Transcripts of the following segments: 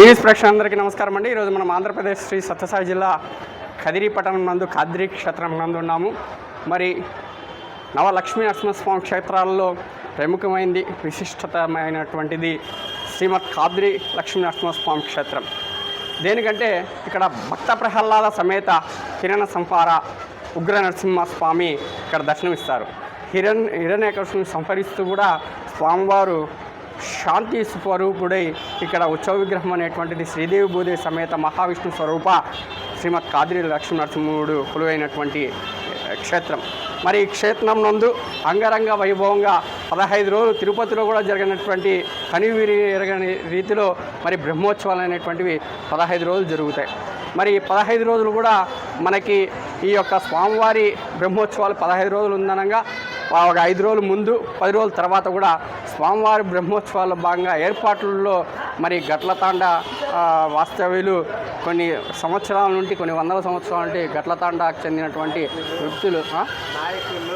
EVs ప్రేక్షకులందరికీ నమస్కారం అండి. ఈరోజు మనం ఆంధ్రప్రదేశ్ శ్రీ సత్యసాయి జిల్లా కదిరి పట్టణం నందు కాద్రి క్షేత్రం నందు ఉన్నాము. మరి నవలక్ష్మీ నరసింహస్వామి క్షేత్రాల్లో ప్రముఖమైనది విశిష్టతమైనటువంటిది శ్రీమద్ కాద్రి లక్ష్మీ నరసింహస్వామి క్షేత్రం. దేనికంటే ఇక్కడ భక్త ప్రహ్లాద సమేత కిరణ సంహార ఉగ్ర నరసింహస్వామి ఇక్కడ దర్శనమిస్తారు. హిరణ్ హిరణ్యకృష్ణుని సంహరిస్తూ కూడా స్వామివారు శాంతి స్వరూపుడై ఇక్కడ ఉత్సవ విగ్రహం అనేటువంటిది శ్రీదేవి భూదేవి సమేత మహావిష్ణు స్వరూప శ్రీమద్ కాదిరి లక్ష్మీ నరసింహుడు కొలువైనటువంటి క్షేత్రం. మరి ఈ క్షేత్రం నందు అంగరంగ వైభవంగా పదహైదు రోజులు తిరుపతిలో కూడా జరిగినటువంటి కనివీరి ఎరగని రీతిలో మరి బ్రహ్మోత్సవాలు అనేటువంటివి పదహైదు రోజులు జరుగుతాయి. మరి పదహైదు రోజులు కూడా మనకి ఈ యొక్క స్వామివారి బ్రహ్మోత్సవాలు పదహైదు రోజులు ఉందనగా ఒక ఐదు రోజుల ముందు పది రోజుల తర్వాత కూడా స్వామివారి బ్రహ్మోత్సవాల్లో భాగంగా ఏర్పాట్లలో మరి గట్లతాండ వాస్తవ్యులు కొన్ని సంవత్సరాల నుండి కొన్ని వందల సంవత్సరాల నుండి గట్లతాండకు చెందినటువంటి వ్యక్తులు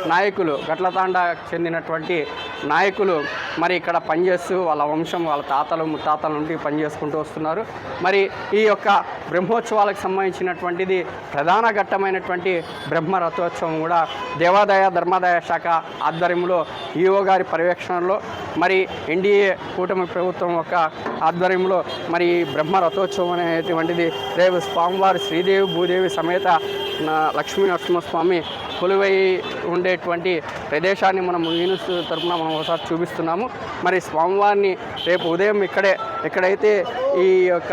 నాయకులు గట్లతాండకు చెందినటువంటి నాయకులు మరి ఇక్కడ పనిచేస్తూ వాళ్ళ వంశం వాళ్ళ తాతలు ముత్తాతల నుండి పనిచేసుకుంటూ వస్తున్నారు. మరి ఈ యొక్క బ్రహ్మోత్సవాలకు సంబంధించినటువంటిది ప్రధాన ఘట్టమైనటువంటి బ్రహ్మ రథోత్సవం కూడా దేవాదాయ ధర్మాదాయ శాఖ ఆధ్వర్యంలో ఈఓ గారి పర్యవేక్షణలో మరి ఎన్డీఏ కూటమి ప్రభుత్వం యొక్క ఆధ్వర్యంలో మరి ఈ బ్రహ్మ రథోత్సవం అనేటువంటిది రేపు స్వామివారి శ్రీదేవి భూదేవి సమేత లక్ష్మీ నరసింహస్వామి కొలువై ఉండేటువంటి ప్రదేశాన్ని మనం యూనిస్ తరఫున మనం ఒకసారి చూపిస్తున్నాము. మరి స్వామివారిని రేపు ఉదయం ఇక్కడే ఎక్కడైతే ఈ యొక్క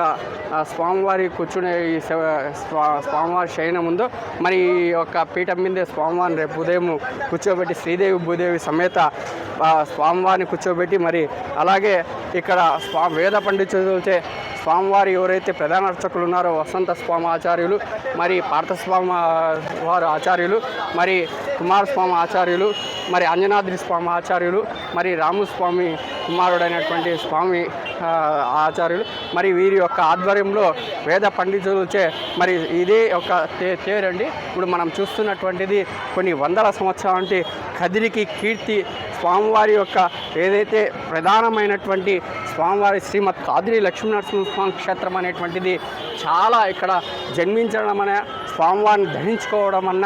స్వామివారి కూర్చునే ఈ స్వా- స్వామివారి శయనం ఉందో మరి ఈ యొక్క పీఠం మీదే స్వామివారిని రేపు ఉదయం కూర్చోబెట్టి శ్రీదేవి భూదేవి సమేత స్వామివారిని కూర్చోబెట్టి మరి అలాగే ఇక్కడ స్వా వేద పండితులచే స్వామివారి ఎవరైతే ప్రధాన అర్చకులు ఉన్నారో వసంత స్వామి ఆచార్యులు మరి పార్థస్వామి వారు ఆచార్యులు మరి కుమారస్వామి ఆచార్యులు మరి అంజనాద్రి స్వామి ఆచార్యులు మరి రాముస్వామి కుమారుడైనటువంటి స్వామి ఆచార్యులు మరి వీరి యొక్క ఆధ్వర్యంలో వేద పండితులచే మరి ఇదే ఒక తే తేరండి. ఇప్పుడు మనం చూస్తున్నటువంటిది కొన్ని వందల సంవత్సరాల కదిరికి కీర్తి స్వామివారి యొక్క ఏదైతే ప్రధానమైనటువంటి స్వామివారి శ్రీమద్ కాదిరి లక్ష్మీనరసింహస్వామి క్షేత్రం అనేటువంటిది చాలా ఇక్కడ జన్మించడం అనే స్వామివారిని ధరించుకోవడం అన్న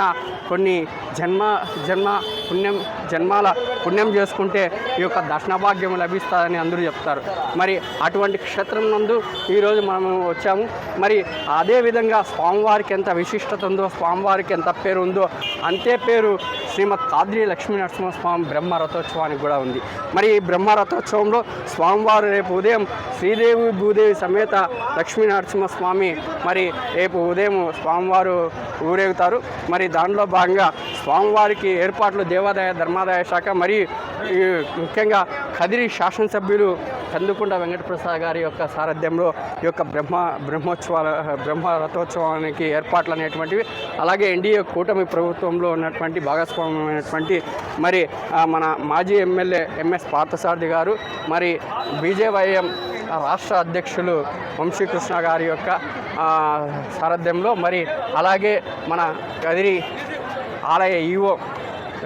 కొన్ని జన్మ జన్మ పుణ్యం జన్మాల పుణ్యం చేసుకుంటే ఈ యొక్క దర్శన భాగ్యం లభిస్తుందని అందరూ చెప్తారు. మరి అటువంటి క్షేత్రం నందు ఈరోజు మనము వచ్చాము. మరి అదే విధంగా స్వామివారికి ఎంత విశిష్టత ఉందో స్వామివారికి ఎంత పేరు ఉందో అంతే పేరు శ్రీమద్ కాద్రి లక్ష్మీ నరసింహస్వామి బ్రహ్మ రథోత్సవానికి కూడా ఉంది. మరి ఈ బ్రహ్మ రథోత్సవంలో స్వామివారు రేపు ఉదయం శ్రీదేవి భూదేవి సమేత లక్ష్మీ నరసింహస్వామి మరి రేపు ఉదయం స్వామివారు ఊరేగుతారు. మరి దానిలో భాగంగా స్వామివారికి ఏర్పాట్లు దేవాదాయ ధర్మాదాయ శాఖ మరి ఈ ముఖ్యంగా కదిరి శాసనసభ్యులు కందుకుంట వెంకటప్రసాద్ గారి యొక్క సారథ్యంలో ఈ యొక్క బ్రహ్మ బ్రహ్మోత్సవాల బ్రహ్మ రథోత్సవానికి ఏర్పాట్లు అనేటువంటివి అలాగే ఎన్డీఏ కూటమి ప్రభుత్వంలో ఉన్నటువంటి భాగస్వామ్యమైనటువంటి మరి మన మాజీ ఎమ్మెల్యే ఎంఎస్ పార్థసారథి గారు మరి బీజేవైఎం రాష్ట్ర అధ్యక్షులు వంశీకృష్ణ గారి యొక్క సారథ్యంలో మరి అలాగే మన కదిరి ఆలయ ఈవో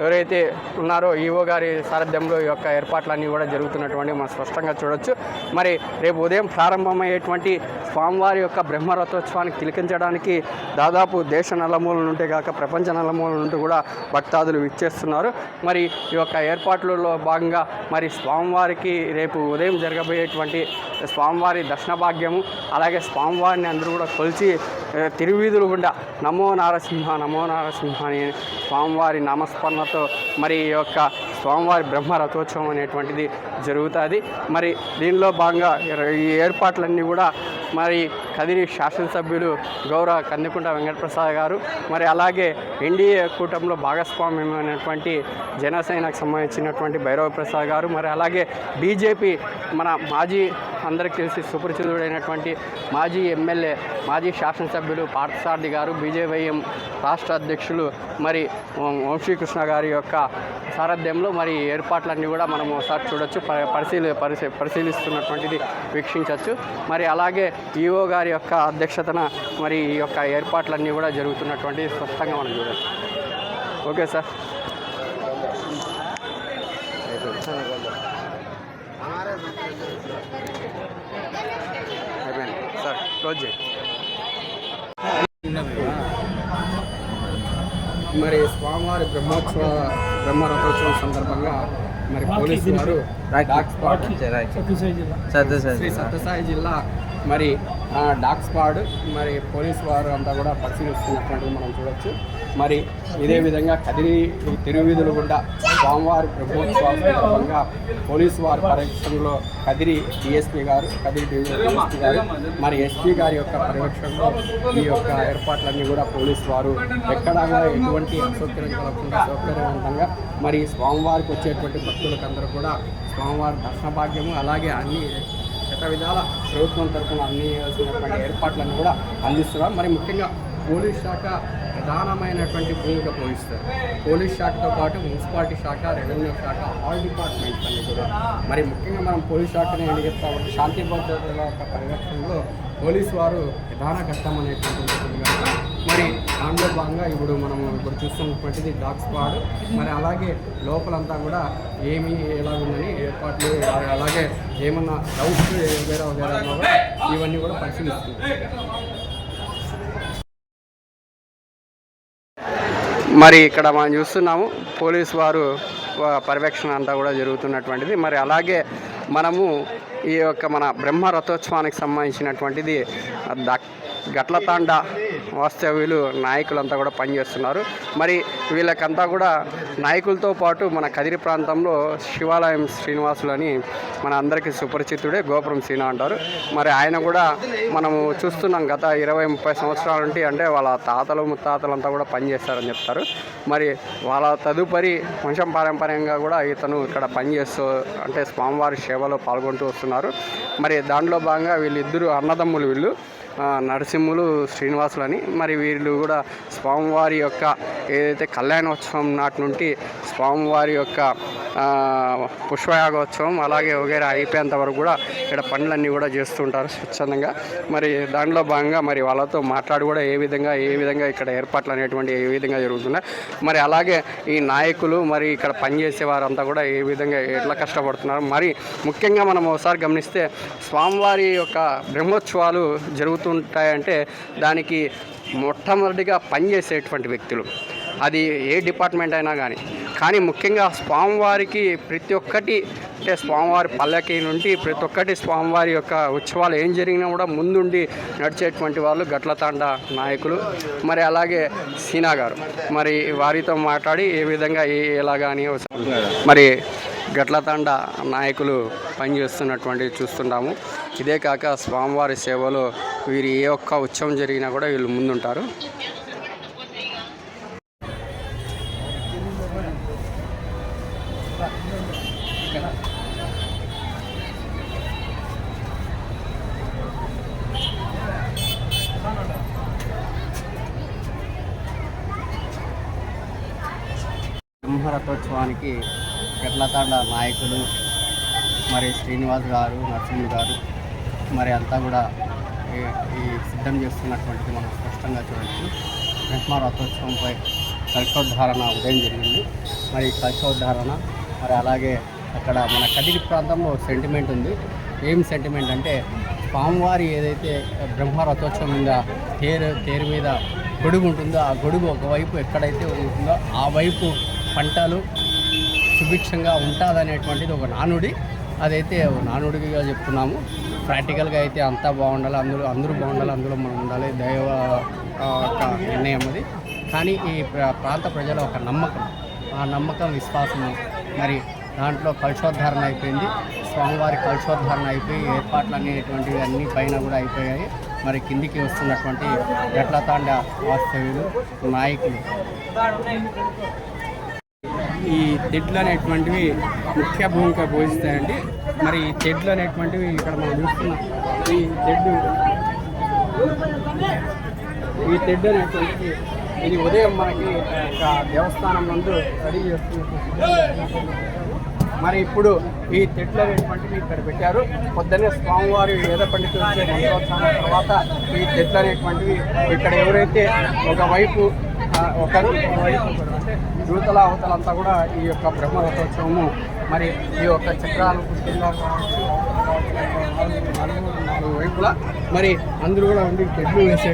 ఎవరైతే ఉన్నారో ఈవో గారి సారథ్యంలో ఈ యొక్క ఏర్పాట్లన్నీ కూడా జరుగుతున్నటువంటి మనం స్పష్టంగా చూడొచ్చు. మరి రేపు ఉదయం ప్రారంభమయ్యేటువంటి స్వామివారి యొక్క బ్రహ్మరథోత్సవానికి తిలకించడానికి దాదాపు దేశ నలమూల నుండి కాక ప్రపంచ నలమూల నుండి కూడా భక్తాదులు విచ్చేస్తున్నారు. మరి ఈ యొక్క ఏర్పాట్లలో భాగంగా మరి స్వామివారికి రేపు ఉదయం జరగబోయేటువంటి స్వామివారి దర్శన భాగ్యము అలాగే స్వామివారిని అందరూ కూడా కొలిచి తిరువీధులు గుండా నమో నారసింహ నమో నారసింహ అని స్వామివారి నామస్మరణతో మరి ఈ యొక్క స్వామివారి బ్రహ్మ రథోత్సవం అనేటువంటిది జరుగుతుంది. మరి దీనిలో భాగంగా ఈ ఏర్పాట్లన్నీ కూడా మరి కదిరి శాసనసభ్యులు గౌరవ కందికుంట వెంకటప్రసాద్ గారు మరి అలాగే ఎన్డీఏ కూటమిలో భాగస్వామ్యమైనటువంటి జనసేనకు సంబంధించినటువంటి భైరవ ప్రసాద్ గారు మరి అలాగే బీజేపీ మన మాజీ అందరికీ తెలిసి సుపరిచితుడైనటువంటి మాజీ ఎమ్మెల్యే మాజీ శాసనసభ్యులు పార్థసారథి గారు బీజేవైఎం రాష్ట్ర అధ్యక్షులు మరి వంశీకృష్ణ గారి యొక్క సారథ్యంలో మరి ఏర్పాట్లన్నీ కూడా మనం ఒకసారి చూడొచ్చు పరిశీలి పరిశీ పరిశీలిస్తున్నటువంటిది వీక్షించవచ్చు మరి అలాగే ఈఓ గారి యొక్క అధ్యక్షతన మరి ఈ యొక్క ఏర్పాట్లన్నీ కూడా జరుగుతున్నటువంటిది స్పష్టంగా మనం చూడొచ్చు. ఓకే సార్ అయిపోయింది క్లోజ్ చేయి మరి స్వామివారి బ్రహ్మోత్సవ బ్రహ్మరథోత్సవం సందర్భంగా మరి పోలీసు వారు డాగ్ స్పాట్ శ్రీ సత్యసాయి జిల్లా మరి ఆ, డాగ్ స్క్వాడ్ మరి పోలీస్ వారు అంతా కూడా పరిశీలిస్తున్నటువంటిది మనం చూడొచ్చు. మరి ఇదే విధంగా కదిరి తిరువీధులు గుండా స్వామివారి బ్రహ్మోత్సవాల సందర్భంగా పోలీసు వారి పర్యవేక్షణలో కదిరి డిఎస్పీ గారు కదిరి డిఎస్పీ గారు మరి ఎస్పీ గారి యొక్క పర్యవేక్షణలో ఈ యొక్క ఏర్పాట్లన్నీ కూడా పోలీసు వారు ఎక్కడా కూడా ఎటువంటి అసౌకర్యం కలగకుండా సౌకర్యవంతంగా మరి స్వామివారికి వచ్చేటువంటి భక్తులకు అందరూ కూడా స్వామివారి దర్శన భాగ్యము అలాగే అన్ని శత విధాల ప్రభుత్వం తరఫున అన్ని ఏర్పాట్లను కూడా అందిస్తున్నారు. మరి ముఖ్యంగా పోలీస్ శాఖ ప్రధానమైనటువంటి భూమిక పోషిస్తారు. పోలీస్ శాఖతో పాటు మున్సిపాలిటీ శాఖ రెవెన్యూ శాఖ ఆల్ డిపార్ట్మెంట్స్ అన్ని కూడా. మరి ముఖ్యంగా మనం పోలీస్ శాఖని ఏం చెప్తామంటే శాంతి భద్రతల యొక్క పరిరక్షణలో పోలీసు వారు ప్రధాన ఘట్టం అనేటువంటి మరి దాంట్లో భాగంగా ఇప్పుడు మనం ఇప్పుడు చూస్తున్నటువంటిది డాగ్ స్క్వాడ్. మరి అలాగే లోపలంతా కూడా ఏమి ఎలా ఉందని ఏర్పాట్లు అలాగే ఏమన్నా డౌట్స్ వేరే వేరే ఇవన్నీ కూడా పరిశీలిస్తుంది మరి ఇక్కడ మనం చూస్తున్నాము పోలీసు వారు పర్యవేక్షణ అంతా కూడా జరుగుతున్నటువంటిది. మరి అలాగే మనము ఈ యొక్క మన బ్రహ్మ రథోత్సవానికి సంబంధించినటువంటిది గట్లతాండ వాస్తవ్యులు నాయకులంతా కూడా పనిచేస్తున్నారు. మరి వీళ్ళకంతా కూడా నాయకులతో పాటు మన కదిరి ప్రాంతంలో శివాలయం శ్రీనివాసులు అని మన అందరికీ సుపరిచితుడే గోపురం సీన అంటారు. మరి ఆయన కూడా మనము చూస్తున్నాం గత ఇరవై ముప్పై సంవత్సరాల నుండి అంటే వాళ్ళ తాతలు ముత్తాతలంతా కూడా పనిచేస్తారని చెప్తారు. మరి వాళ్ళ తదుపరి వంశం పారంపర్యంగా కూడా ఇతను ఇక్కడ పనిచేస్తూ అంటే స్వామివారి సేవలో పాల్గొంటూ వస్తున్నారు. మరి దాంట్లో భాగంగా వీళ్ళిద్దరు అన్నదమ్ములు వీళ్ళు. నరసింహులు శ్రీనివాసులు అని మరి వీళ్ళు కూడా స్వామివారి యొక్క ఏదైతే కళ్యాణోత్సవం నాటి నుండి స్వామివారి యొక్క పుష్పయాగోత్సవం అలాగే వగేరా అయిపోయేంత వరకు కూడా ఇక్కడ పనులన్నీ కూడా చేస్తుంటారు స్వచ్ఛందంగా. మరి దాంట్లో భాగంగా మరి వాళ్ళతో మాట్లాడి కూడా ఏ విధంగా ఏ విధంగా ఇక్కడ ఏర్పాట్లు అనేటువంటి ఏ విధంగా జరుగుతున్నాయి. మరి అలాగే ఈ నాయకులు మరి ఇక్కడ పనిచేసే వారంతా కూడా ఏ విధంగా ఎట్లా కష్టపడుతున్నారు. మరి ముఖ్యంగా మనం ఒకసారి గమనిస్తే స్వామివారి యొక్క బ్రహ్మోత్సవాలు జరుగుతుంటాయంటే దానికి మొట్టమొదటిగా పనిచేసేటువంటి వ్యక్తులు. అది ఏ డిపార్ట్మెంట్ అయినా కానీ కానీ ముఖ్యంగా స్వామివారికి ప్రతి ఒక్కటి అంటే స్వామివారి పల్లకి నుండి ప్రతి ఒక్కటి స్వామివారి యొక్క ఉత్సవాలు ఏం జరిగినా కూడా ముందుండి నడిచేటువంటి వాళ్ళు గట్లతాండ నాయకులు. మరి అలాగే సీనా గారు. మరి వారితో మాట్లాడి ఏ విధంగా ఏ ఎలాగా అని మరి గట్లతాండ నాయకులు పనిచేస్తున్నటువంటి చూస్తున్నాము. ఇదే కాక స్వామివారి సేవలో వీరు ఏ ఒక్క ఉత్సవం జరిగినా కూడా వీళ్ళు ముందుంటారు. సింహరథోత్సవానికి గట్లతాండ నాయకులు మరి శ్రీనివాస్ గారు నరసింహ గారు మరి అంతా కూడా ఈ- సిద్ధం చేస్తున్నటువంటిది మనం స్పష్టంగా చూడవచ్చు బ్రహ్మరథోత్సవంపై కల్పోద్ధారణ ఉదయం జరిగింది. మరి ఈ కల్పోద్ధారణ మరి అలాగే అక్కడ మన కదిరి ప్రాంతంలో సెంటిమెంట్ ఉంది. ఏం సెంటిమెంట్ అంటే స్వామివారి ఏదైతే బ్రహ్మ రథోత్సవం మీద తేరు తేరు మీద గొడుగు ఉంటుందో ఆ గొడుగు ఒకవైపు ఎక్కడైతే ఉంటుందో ఆ వైపు పంటలు సుభిక్షంగా ఉంటుందనేటువంటిది ఒక నానుడి. అదైతే నానుడిగా చెప్తున్నాము. ప్రాక్టికల్గా అయితే అంతా బాగుండాలి. అందులో అందరూ బాగుండాలి. అందులో మనం ఉండాలి. దైవ యొక్క నిర్ణయం అది. కానీ ఈ ప్రాంత ప్రజల ఒక నమ్మకం. ఆ నమ్మకం విశ్వాసము మరి దాంట్లో కలుషోద్ధారణ అయిపోయింది. స్వామివారి కలుషోద్ధారణ అయిపోయి ఏర్పాట్లు అనేటువంటివి అన్నీ పైన కూడా అయిపోయాయి. మరి కిందికి వస్తున్నటువంటి ఎట్లతాండ వాస్తవ్యులు నాయకులు. ఈ తెడ్లు అనేటువంటివి ముఖ్య భూమిక పోషిస్తాయండి. మరి ఈ తెడ్లు అనేటువంటివి ఇక్కడ మనం చూస్తున్నాం ఈ తెడ్డు ఈ తెడ్డు అనేటువంటివి ఇది ఉదయం మనకి ఒక దేవస్థానం నందు రెడీ చేస్తున్నట్టు మరి ఇప్పుడు ఈ తెడ్లు అనేటువంటివి ఇక్కడ పెట్టారు పొద్దున్నే స్వామివారి వేద పండితులు వచ్చే మంత్రోత్సవం తర్వాత ఈ తెడ్లు అనేటువంటివి ఇక్కడ ఎవరైతే ఒకవైపు ఒకరు ఒకవైపు యువతల అవతలంతా కూడా ఈ యొక్క బ్రహ్మరథోత్సవము మరి ఈ యొక్క చక్రాలు పుట్టిందా కావచ్చు, నాలుగు వైపులా మరి అందరూ కూడా ఉండి తెడ్లు వేసే